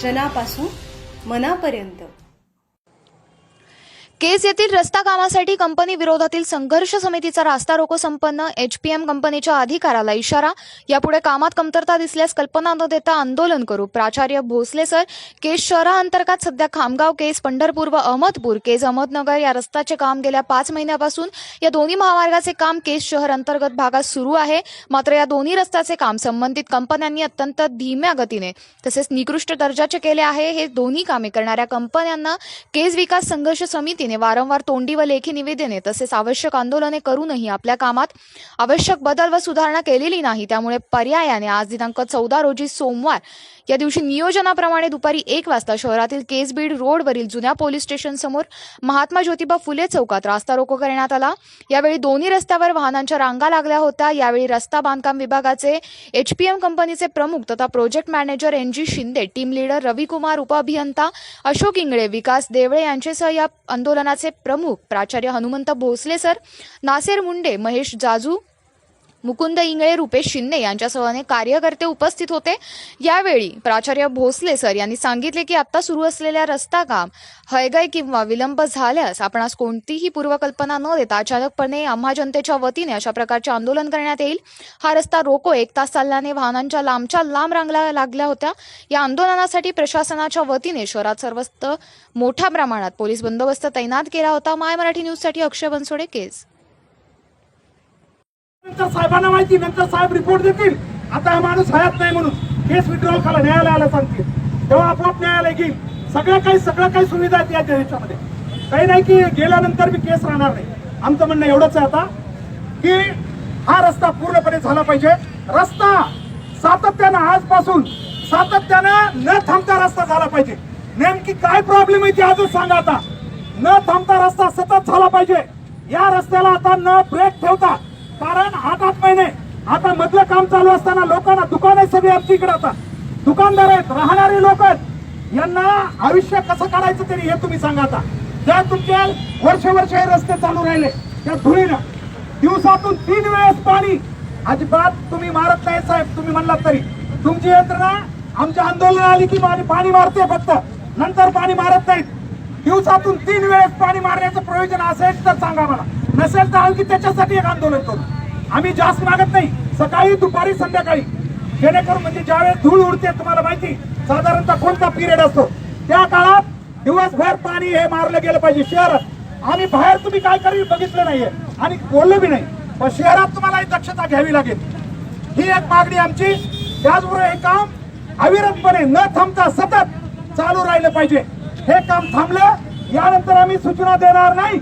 जनापासून मनापर्यंत. केस येथील रस्ता कामासाठी कंपनी विरोधातील संघर्ष समितीचा रास्ता रोको संपन्न एचपीएम कंपनीच्या अधिकाराला इशारा. यापुढे कामात कमतरता दिसल्यास कल्पना न देता आंदोलन करू. प्राचार्य भोसले सर केस शहराअंतर्गत सध्या खामगाव केस पंढरपूर व अहमदपूर केज अहमदनगर या रस्त्याचे काम गेल्या पाच महिन्यापासून या दोन्ही महामार्गाचे काम केस शहर अंतर्गत भागात सुरू आहे. मात्र या दोन्ही रस्त्याचे काम संबंधित कंपन्यांनी अत्यंत धीम्या गतीने तसेच निकृष्ट दर्जाचे केले आहे. हे दोन्ही कामे करणाऱ्या कंपन्यांना केस विकास संघर्ष समिती समितीने वारंवार तोंडी व लेखी निवेदने तसेच आवश्यक आंदोलने करूनही आपल्या कामात आवश्यक बदल व सुधारणा केलेली नाही. त्यामुळे पर्यायाने आज दिनांक चौदा रोजी सोमवार या दिवशी नियोजनाप्रमाणे दुपारी एक वाजता शहरातील केसबीड रोडवरील जुन्या पोलीस स्टेशन समोर महात्मा ज्योतिबा फुले चौकात रास्ता रोको करण्यात आला. यावेळी दोन्ही रस्त्यावर वाहनांच्या रांगा लागल्या होत्या. यावेळी रस्ता बांधकाम विभागाचे एचपीएम कंपनीचे प्रमुख तथा project manager N G Shinde team leader Ravikumar उपअभियंता अशोक इंगळे विकास देवळे यांचेसह या आंदोलनाचे प्रमुख प्राचार्य हनुमंत भोसले सर नासेर मुंडे महेश जाजू मुकुंद इंगळे रुपेश शिंदे यांच्यासह अनेक कार्यकर्ते उपस्थित होते. यावेळी प्राचार्य भोसले सर यांनी सांगितले की आता सुरू असलेल्या रस्ता काम हयगय किंवा विलंब झाल्यास आपणास कोणतीही पूर्वकल्पना न देता अचानकपणे आम्हा जनतेच्या वतीने अशा प्रकारचे आंदोलन करण्यात येईल. हा रस्ता रोको एक तास चालल्याने वाहनांच्या लांबच्या लांब रांगला लागल्या होत्या. या आंदोलनासाठी प्रशासनाच्या वतीने शहरात सर्वस्त मोठ्या प्रमाणात पोलीस बंदोबस्त तैनात केला होता. माय मराठी न्यूजसाठी अक्षय बनसोडे केस नंतर साहेबांना माहिती नंतर साहेब रिपोर्ट देतील. आता हा माणूस हयात नाही म्हणून. केस विड्रॉल करा न्यायालयाला सांगतील. तेव्हा आपोआप न्यायालय घेईल. सगळं काही सगळं काही सुविधा आहेत या देशामध्ये काही नाही की गेल्यानंतर मी केस राहणार नाही. आमचं म्हणणं एवढंच आहे आता की हा रस्ता पूर्णपणे झाला पाहिजे. रस्ता सातत्यानं आजपासून सातत्यानं न थांबता रस्ता झाला पाहिजे. नेमकी काय प्रॉब्लेम आहे ती आजच सांगा आता. न थांबता रस्ता सतत झाला पाहिजे. या रस्त्याला आता न ब्रेक ठेवता कारण आठ आठ महिने आता मधलं काम चालू असताना लोकांना दुकान आहेत सगळी आमची इकडे आता. दुकानदार आहेत राहणारे लोक आहेत. यांना आयुष्य कसं काढायचं तरी हे तुम्ही सांगा आता. ज्या तुमच्या वर्ष वर्ष हे रस्ते चालू राहिले. त्या धुळीनं. दिवसातून तीन वेळेस पाणी. अजिबात तुम्ही मारत नाही साहेब तुम्ही म्हणलात तरी. तुमची यंत्रणा आमच्या आंदोलन आली की पाणी मारते फक्त. नंतर पाणी मारत नाहीत. दिवसातून तीन वेळेस पाणी मारण्याचं प्रयोजन असेल तर सांगा मला. नसेल तर आणखी त्याच्यासाठी एक आंदोलन करू. आम्ही जास्त मागत नाही. सकाळी दुपारी संध्याकाळी. जेणेकरून म्हणजे ज्यावेळेस धूळ उडते तुम्हाला माहिती साधारणतः कोणता पिरियड असतो? त्या काळात दिवसभर पाणी हे मारलं गेलं पाहिजे. शहरात आम्ही बाहेर तुम्ही काय करी बघितलं नाहीये. आणि बोललं बी नाही. पण शहरात तुम्हाला ही दक्षता घ्यावी लागेल. ही एक मागणी आमची. त्याचबरोबर हे काम अविरतपणे न थांबता सतत चालू राहिलं पाहिजे. हे काम थांबलं यानंतर आम्ही सूचना देणार नाही.